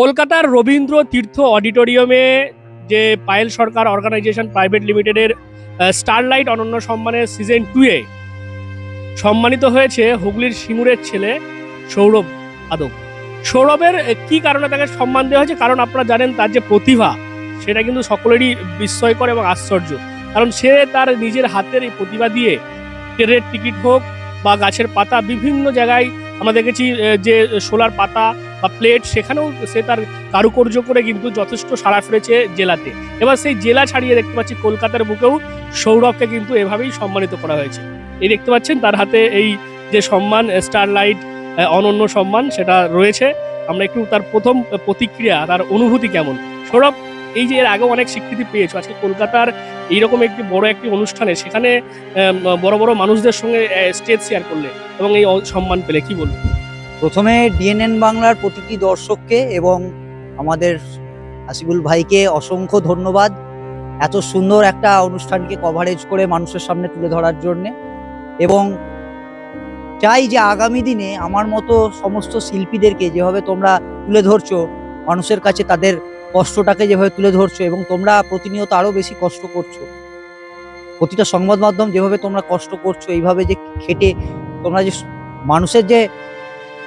কলকাতার রবীন্দ্র তীর্থ অডিটোরিয়ামে যে পায়েল সরকার অর্গানাইজেশন প্রাইভেট লিমিটেডের স্টারলাইট অনন্য সম্মানের সিজন টুয়ে সম্মানিত হয়েছে হুগলির সিঙ্গুরের ছেলে সৌরভ আদক। সৌরভের কি কারণে তাকে সম্মান দেওয়া হয়েছে? কারণ আপনারা জানেন তার যে প্রতিভা, সেটা কিন্তু সকলেরই বিস্ময়কর এবং আশ্চর্য। কারণ সে তার নিজের হাতের এই প্রতিভা দিয়ে ট্রেনের টিকিট হোক বা গাছের পাতা, বিভিন্ন জায়গায় আমরা দেখেছি যে সোলার পাতা বা প্লেট সেখানেও সে তার কারুকার্য করে কিন্তু যথেষ্ট সাড়া ফেলেছে জেলাতে। এবার সেই জেলা ছাড়িয়ে দেখতে পাচ্ছি কলকাতার বুকেও সৌরভকে কিন্তু এভাবেই সম্মানিত করা হয়েছে। এই দেখতে পাচ্ছেন তার হাতে এই যে সম্মান স্টারলাইট অনন্য সম্মান সেটা রয়েছে। আমরা একটু তার প্রথম প্রতিক্রিয়া, তার অনুভূতি কেমন? সৌরভ, এই যে এর আগেও অনেক স্বীকৃতি পেয়েছ। আজকে কলকাতার এইরকম একটি বড় একটি অনুষ্ঠানে সেখানে বড় বড় মানুষদের সঙ্গে স্টেজ শেয়ার করলে এবং এই সম্মান পেলে, কি বলব প্রথমে ডিএনএন বাংলার প্রতিটি দর্শককে এবং আমাদের আসিবুল ভাইকে অসংখ্য ধন্যবাদ এত সুন্দর একটা অনুষ্ঠানকে কভারেজ করে মানুষের সামনে তুলে ধরার জন্যে। এবং চাই যে আগামী দিনে আমার মতো সমস্ত শিল্পীদেরকে যেভাবে তোমরা তুলে ধরছো, মানুষের কাছে তাদের কষ্টটাকে যেভাবে তুলে ধরছো এবং তোমরা প্রতিনিয়ত আরও বেশি কষ্ট করছ। প্রতিটা সংবাদ মাধ্যম যেভাবে তোমরা কষ্ট করছ, এইভাবে যে খেটে তোমরা যে মানুষের যে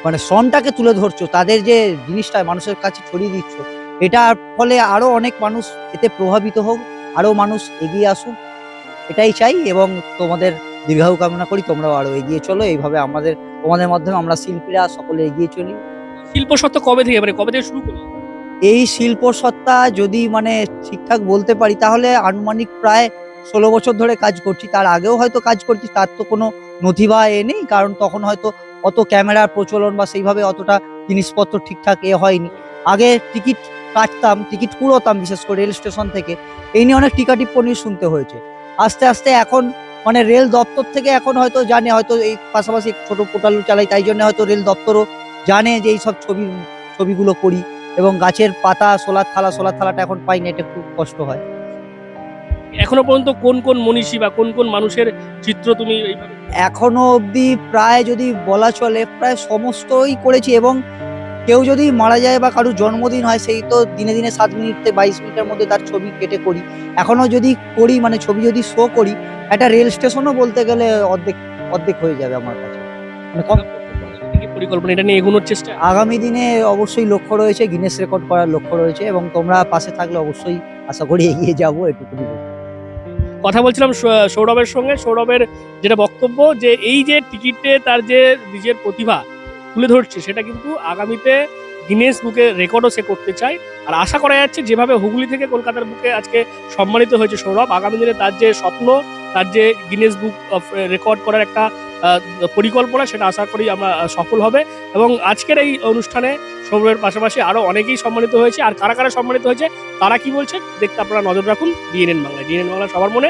মানে শ্রমটাকে তুলে ধরছো তাদের যে জিনিসটা মানুষের কাছে ছড়িয়ে দিচ্ছ এটার ফলে আরও অনেক মানুষ এতে প্রভাবিত হোক আরও মানুষ এগিয়ে আসুক এটাই চাই এবং তোমাদের দীর্ঘায়ু কামনা করি তোমরাও আরও এগিয়ে চলো এইভাবে আমাদের তোমাদের মাধ্যমে আমরা শিল্পীরা সকলে এগিয়ে চলি। শিল্প সত্য কবে থেকে মানে কবে থেকে শুরু করলে? এই শিল্প সত্তা যদি মানে ঠিকঠাক বলতে পারি তাহলে আনুমানিক প্রায় ষোলো বছর ধরে কাজ করছি তার আগেও হয়তো কাজ করছি তার তো কোনো নথি বা এ নেই কারণ তখন হয়তো অত ক্যামেরার প্রচলন বা সেইভাবে অতটা জিনিসপত্র ঠিকঠাক এ হয়নি। আগে টিকিট কাটতাম, টিকিট কুড়োতাম বিশেষ করে রেল স্টেশন থেকে। এই নিয়ে অনেক টিকা টিপ্পণী শুনতে হয়েছে। আস্তে আস্তে এখন মানে রেল দপ্তর থেকে এখন হয়তো জানে, হয়তো এই পাশাপাশি ছোট পোর্টাল চালাই, তাই জন্য হয়তো রেল দপ্তরও জানে যে এই সব ছবি, ছবিগুলো করি। এবং গাছের পাতা সোলার থালা সোলার থালাটা এখন পাই না, এটা খুব কষ্ট হয়। এখনও পর্যন্ত কোন কোন মনীষী বা কোন কোন মানুষের চিত্র তুমি এখনও অবধি প্রায় যদি বলা চলে প্রায় সমস্তই করেছি এবং কেউ যদি মারা যায় বা কারোর জন্মদিন হয় সেই তো দিনে দিনে সাত মিনিটে বাইশ মিনিটের মধ্যে তার ছবি কেটে করি। এখনও যদি করি মানে ছবি যদি শো করি একটা রেল স্টেশনও বলতে গেলে অর্ধেক অর্ধেক হয়ে যাবে আমার কাছে। মানে পরিকল্পনা? এটা নিয়ে এগোনোর চেষ্টা? আগামী দিনে অবশ্যই লক্ষ্য রয়েছে গিনেস রেকর্ড করার লক্ষ্য রয়েছে এবং তোমরা পাশে থাকলে অবশ্যই আশা করি এগিয়ে যাব এটুকুনি। কথা বলছিলাম সৌরভের সঙ্গে। সৌরভের যেটা বক্তব্য যে এই যে টিকিটে তার যে নিজের প্রতিভা তুলে ধরছে, সেটা কিন্তু আগামীতে গিনেস বুকে রেকর্ডও সে করতে চায়। আর আশা করা যাচ্ছে যেভাবে হুগলি থেকে কলকাতার বুকে আজকে সম্মানিত হয়েছে সৌরভ, আগামী দিনে তার যে স্বপ্ন, তার যে গিনেস বুক অফ রেকর্ড করার একটা পরিকল্পনা, সেটা আশা করি আমরা সফল হবে। এবং আজকের এই অনুষ্ঠানে সৌরভের পাশাপাশি আরও অনেকেই সম্মানিত হয়েছে। আর কারা কারা সম্মানিত হয়েছে, তারা কি বলছে, দেখতে আপনারা নজর রাখুন। ডিএনএন বাংলায়। ডিএনএন বাংলা সবার মনে।